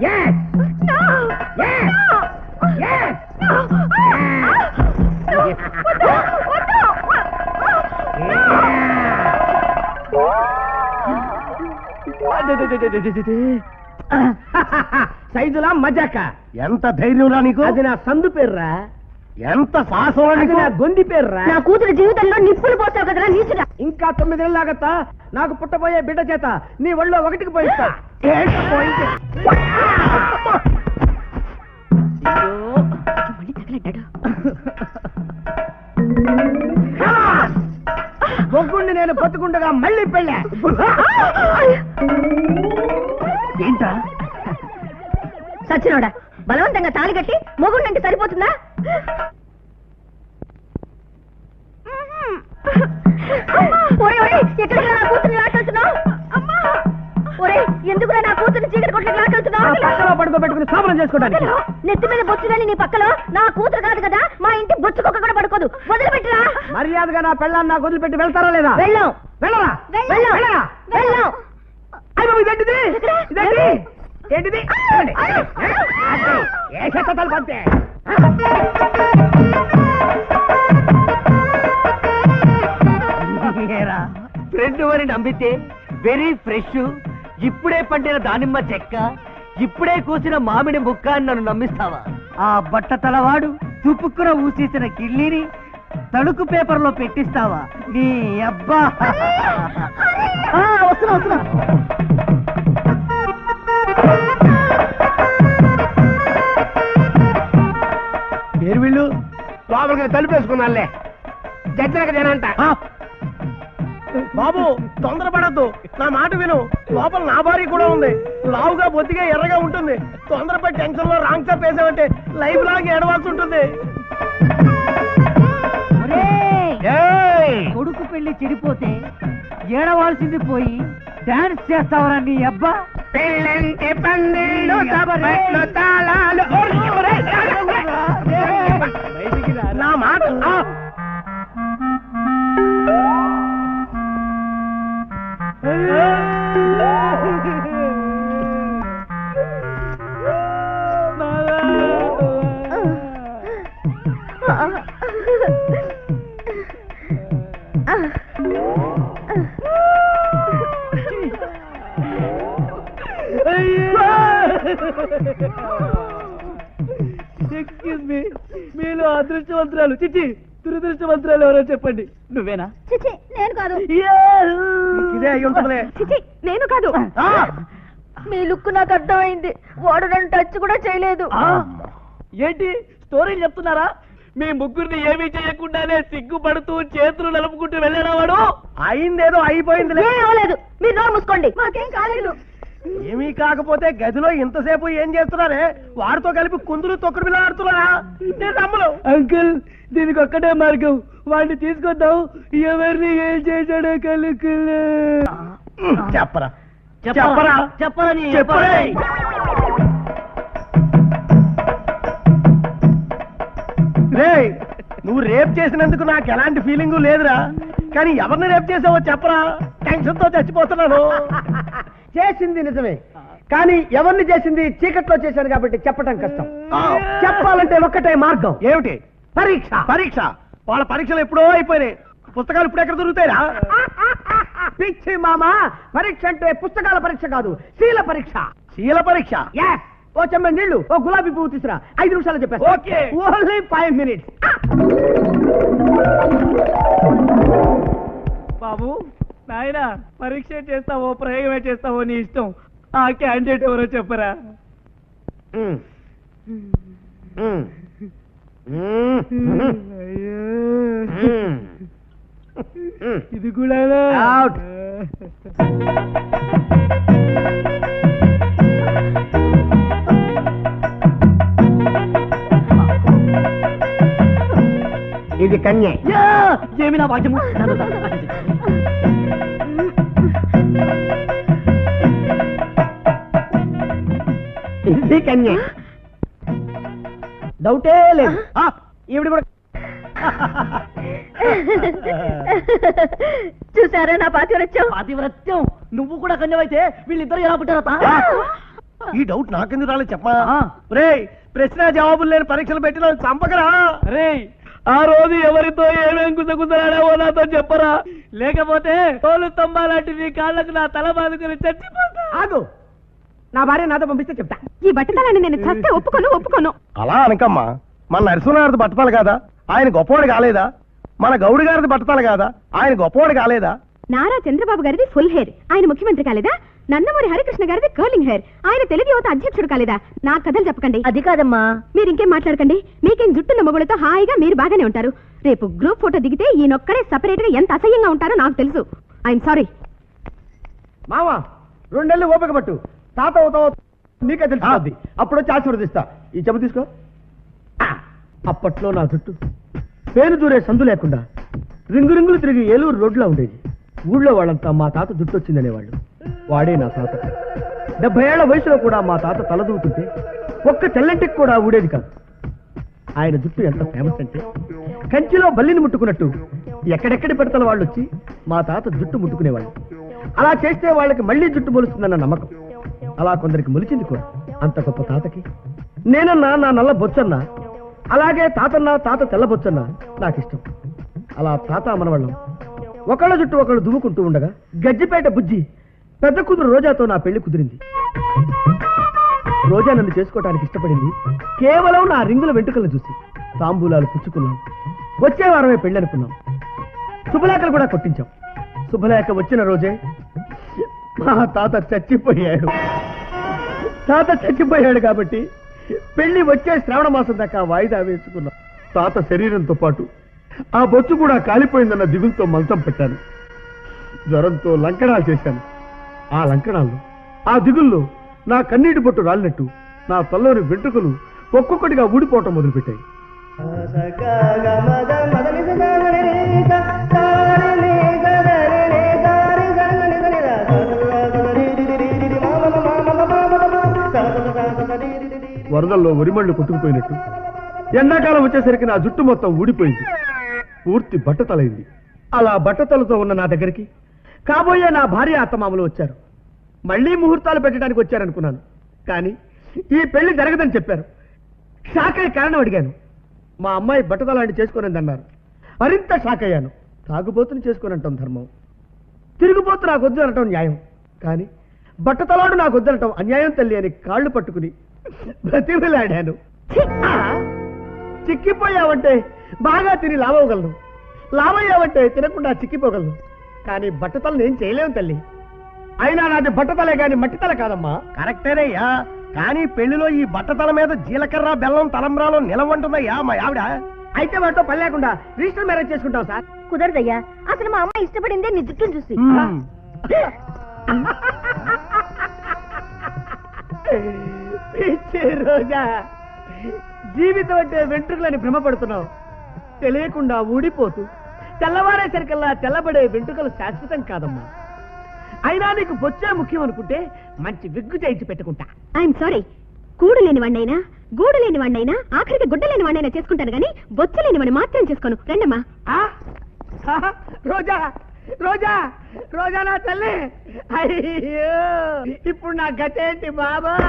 Yes! Yes! Yes! సైజులా మజాక ఎంత ధైర్యంరా నీకు అది నా సందు పేర్రా ఎంత సాహసం గొంది పేర్రా నా కూతురు జీవితంలో నిప్పులు పోసావు కదరా నీచుడా. ఇంకా తొమ్మిది నెలలు ఆగత్తా? నాకు పుట్టబోయే బిడ్డ చేత నీ ఒళ్ళో ఒకటికి పోయిస్తా. బొగ్గుండి నేను బతుకుండగా మళ్ళీ పెళ్ళా. ఏంటా సచ్చినోడా బలవంతంగా తాళి కట్టి మొగుండంటే సరిపోతుందా? నెత్తి మీద బొచ్చు గాని నీ పక్కలో నా కూతురు కాదు కదా? మా ఇంటి బొచ్చు కుక్క కూడా పడుకోదు. వదిలిపెట్టిరా. మర్యాదగా నా పెళ్ళాన్ని నాకు వదిలిపెట్టి వెళ్తారా లేదా? వెళ్ళాం. వెళ్ళరా? వెళ్ళాం. ఇదేంటిది? ఇదేంటి? ఏంటిది? ఏ ఫ్రెండ్ అని నమ్మితే వెరీ ఫ్రెష్. ఇప్పుడే పండిన దానిమ్మ చెక్క ఇప్పుడే కూసిన మామిడి ముక్క అని నన్ను నమ్మిస్తావా? ఆ బట్ట తలవాడు తుపుక్కున ఊసేసిన కిళ్ళిని తడుకు పేపర్లో పెట్టిస్తావా? నీ అబ్బా! ఆ, వస్తున్నా వస్తున్నా. పేరు వీళ్ళు? లోపలికి తలుపేసుకున్నాలే జడ్జినక జనంట బాబు తొందరపడద్దు నా మాట విను లోపల నా భార్య కూడా ఉంది లావుగా బొత్తిగా ఎర్రగా ఉంటుంది తొందరపడి టెన్షన్లో రాంగ్ స్టెప్ వేసామంటే లైఫ్ లాగా ఏడవాల్సి ఉంటుంది! కొడుకు పెళ్ళి చెడిపోతే ఏడవాల్సింది పోయి డాన్స్ చేస్తావరా నీ అబ్బా పెళ్ళంటే పందిళ్ళు తాళాలు ఎక్స్క్యూజ్ మీ మీలో అదృష్టవంతురాలు. చిచ్చి దురదృష్టవంతురాలు ఎవరో చెప్పండి. నువ్వేనా? చిచి నేను కాదు. ఇదే అయి ఉంటుందిలే. చిచి నేను కాదు. ఆ! మీ లుక్ నాకు అర్థమైంది. వాడు నన్ను టచ్ కూడా చేయలేదు. ఏంటి? స్టోరీలు చెప్తున్నారా? మీ ముగ్గురిని ఏమీ చేయకుండానే సిగ్గుపడుతూ చేతులు నలుపుకుంటూ వెళ్ళాడా వాడు? అయిందేదో అయిపోయిందిలే. ఏం అవ్వలేదు. మీరు నోరు మూసుకోండి. మాకేం కాలేదు. ఏమీ కాకపోతే గదిలో ఇంతసేపు ఏం చేస్తున్నారే? వాడితో కలిపి కుందులు తొక్కుడు బిల్ల ఆడుతున్నారా? నేను నమ్మను అంకుల్ దీనికి ఒక్కటే మార్గం. వాడిని తీసుకొద్దాం. ఎవరిని ఏం చేశాడో కలుకులే చెప్పరా. చెప్పరా. చెప్పరా. చెప్పరే నువ్వు రేప్ చేసినందుకు నాకు ఎలాంటి ఫీలింగ్ లేదురా. కానీ ఎవరిని రేప్ చేసావో చెప్పరా? టెన్షన్తో చచ్చిపోతున్నాను. చేసింది నిజమే. కానీ ఎవరిని చేసింది చీకట్లో చేశాను కాబట్టి చెప్పటం కష్టం. చెప్పాలంటే ఒక్కటే మార్గం. ఏమిటి? పరీక్ష. పరీక్ష? వాళ్ళ పరీక్షలు ఎప్పుడో అయిపోయినాయి. పుస్తకాలు ఇప్పుడు ఎక్కడ దొరుకుతాయిరా? పిచ్చి మామ పరీక్ష అంటే పుస్తకాల పరీక్ష కాదు శీల పరీక్ష. శీల పరీక్ష? ఓ చెమ్మ నీళ్ళు ఓ గులాబీ పువ్వు తీసురా. ఐదు నిమిషాలు చెప్పేస్తా. ఓకే. ఓన్లీ ఫైవ్ మినిట్స్ బాబు నాయన పరీక్ష చేస్తావో ప్రయోగమే చేస్తావో నీ ఇష్టం. ఆ క్యాండిడేట్ ఎవరో చెప్పరా? ఇది కూడా Out. ఇది కన్య. ఏమి నా భాగ్యము ఇది కన్య. డౌటే లేదు. ఆ, ఈవిడ కూడా చూసారా నా పాతివరత్యం? పాతివ్రత్యం. నువ్వు కూడా కన్యవైతే వీళ్ళిద్దరు ఎలా పుట్టారతా ఈ డౌట్ నాకెందుకు రాలేదు చెప్పా. రే ప్రశ్న జవాబులు లేని పరీక్షలు పెట్టిన చంపకరా. రే ఆ రోజు ఎవరితో ఏమేం గుసగుసలాడావో నాతో చెప్పరా. లేకపోతే తోలు స్తంభాలాంటి నీ కాళ్ళకు నా తల బాదుకుని చచ్చిపోతా. ఆగు. నా భార్య నాతో పంపిస్తే చెప్తా. ఈ బట్టతలని నేను చస్తే ఒప్పుకోను ఒప్పుకోను. అలా అనకమ్మా. మన నరసింహారావు బట్టతలు కాదా? ఆయన గొప్పవాడు కాలేదా? మన గౌడి గారిది బట్టతలు కాదా? ఆయన గొప్పవాడు కాలేదా? నారా చంద్రబాబు గారిది ఫుల్ హెయిర్. ఆయన ముఖ్యమంత్రి కాలేదా? నందమూరి హరికృష్ణ గారిది కర్లింగ్ హెయిర్ ఆయన తెలుగు యువత అధ్యక్షుడు కాలేదా? నా కథలు చెప్పకండి. అది కాదమ్మా. మీరు ఇంకేం మాట్లాడకండి? మీకేం జుట్టున్న మొగులతో హాయిగా మీరు బాగానే ఉంటారు. రేపు గ్రూప్ ఫోటో దిగితే ఈయనొక్కడే సపరేట్గా ఎంత అసహ్యంగా ఉంటారో నాకు తెలుసు. ఐఎమ్ సారీ మామ రెండేళ్ళు ఓపిక పట్టు. తాత అవుతావు నీకే తెలుస్తుంది అప్పుడు వచ్చి ఆశీర్వదిస్తా ఈ చెప్పు తీసుకో. ఆ, అప్పట్లో నా జుట్టు పేరు దూరే సందు లేకుండా రింగు రింగులు తిరిగి ఏలూరు రోడ్లో ఉండేది. ఊళ్ళో వాళ్ళంతా మా తాత జుట్టు వచ్చిందనేవాళ్ళు. వాడే నా తాత. డెబ్బై ఏళ్ళ వయసులో కూడా మా తాత తలదూకుంటే ఒక్క తెల్లంటికి కూడా ఊడేది కాదు. ఆయన జుట్టు ఎంత ఫేమస్ అంటే కంచిలో బల్లిని ముట్టుకున్నట్టు ఎక్కడెక్కడి పెడతల వాళ్ళు వచ్చి మా తాత జుట్టు ముట్టుకునేవాళ్ళు. అలా చేస్తే వాళ్ళకి మళ్ళీ జుట్టు మొలుస్తుందన్న నమ్మకం. అలా కొందరికి మొలిచింది కూడా అంత గొప్ప తాతకి. నేనన్నా నా నల్ల బొచ్చన్న అలాగే తాతన్న తాత తెల్ల బొచ్చన్నా నాకు ఇష్టం అలా తాత మనవాళ్ళం ఒకళ్ళ జుట్టు ఒకళ్ళు దువ్వుకుంటూ ఉండగా గజ్జిపేట బుజ్జి పెద్ద కూతురు రోజాతో నా పెళ్ళి కుదిరింది. రోజా నన్ను చేసుకోవటానికి ఇష్టపడింది. కేవలం నా రింగుల వెంట్రుకలను చూసి తాంబూలాలు పుచ్చుకున్నాం. వచ్చే వారమే పెళ్ళి అనుకున్నాం శుభలేఖలు కూడా కొట్టించాం. శుభలేఖ వచ్చిన రోజే మా తాత చచ్చిపోయాడు. తాత చచ్చిపోయాడు కాబట్టి పెళ్ళి వచ్చే శ్రావణ మాసం దాకా వాయిదా వేసుకున్నాం. తాత శరీరంతో పాటు ఆ బొచ్చు కూడా కాలిపోయిందన్న దిగులతో మంచం పెట్టాను. జ్వరంతో లంకడాలు చేశాను. ఆ లంకణాల్లో ఆ దిగుల్లో నా కన్నీటి బొట్టు రాలినట్టు నా తల్లోని వెంట్రుకలు ఒక్కొక్కటిగా ఊడిపోవటం మొదలుపెట్టాయి. వరదల్లో వరిమళ్ళు కొట్టుకుపోయినట్టు ఎండాకాలం వచ్చేసరికి నా జుట్టు మొత్తం ఊడిపోయింది. పూర్తి బట్టతలైంది. అలా బట్టతలతో ఉన్న నా దగ్గరికి కాబోయే నా భార్య అత్తమామలు వచ్చారు. మళ్ళీ ముహూర్తాలు పెట్టడానికి వచ్చారనుకున్నాను. కానీ ఈ పెళ్ళి జరగదని చెప్పారు. షాక్ అయ్యి కారణం అడిగాను. మా అమ్మాయి బట్టతలాంటి చేసుకోనంది అన్నారు. మరింత షాక్ అయ్యాను తాగుబోతుని చేసుకోనంటాం ధర్మం. తిరుగుబోతు నాకు వద్దు అనటం న్యాయం. కానీ బట్టతలాడు నాకు వద్దనటం అన్యాయం తల్లి అని కాళ్ళు పట్టుకుని బ్రతిమిలాడాను. చిక్కిపోయావంటే బాగా తిని లావగలను. లావయ్యావంటే తినకుండా చిక్కిపోగలను. కానీ బట్టతలను ఏం చేయలేము తల్లి. అయినా నాది బట్టతలే కానీ మట్టితల కాదమ్మా. కరెక్టేనయ్యా. కానీ పెళ్ళిలో ఈ బట్టతల మీద జీలకర్ర బెల్లం తలంబ్రాలు నిలవంటుందయ్యా మా ఆవిడ? అయితే వాటితో పని లేకుండా రిజిస్టర్ మ్యారేజ్ చేసుకుంటాం సార్. కుదరదయ్యా. అసలు మా అమ్మ ఇష్టపడిందే నీ జుట్టును చూసి. పిచ్చి రోజా. జీవితం అంటే వెంట్రుకలని భ్రమపడుతున్నావు. తెలియకుండా ఊడిపోతూ తెల్లవారేసరికల్లా తెల్లబడే వెంట్రుకలు శాశ్వతం కాదమ్మా. అయినా నీకు బొచ్చే ముఖ్యం అనుకుంటే మంచి విగ్గు చేయించి పెట్టుకుంటా. ఐఎమ్ సారీ కూడు లేని వాడినైనా గూడు లేని వాడినైనా ఆఖరికి గుడ్డ లేని వాడినైనా చేసుకుంటాను కానీ బొచ్చు లేని వాడిని మాత్రం చేసుకోను. రండమ్మా. ఆ? ఆ? రోజా రోజా రోజా నా తల్లి. అయ్యో ఇప్పుడు నా గతేంటి బాబా?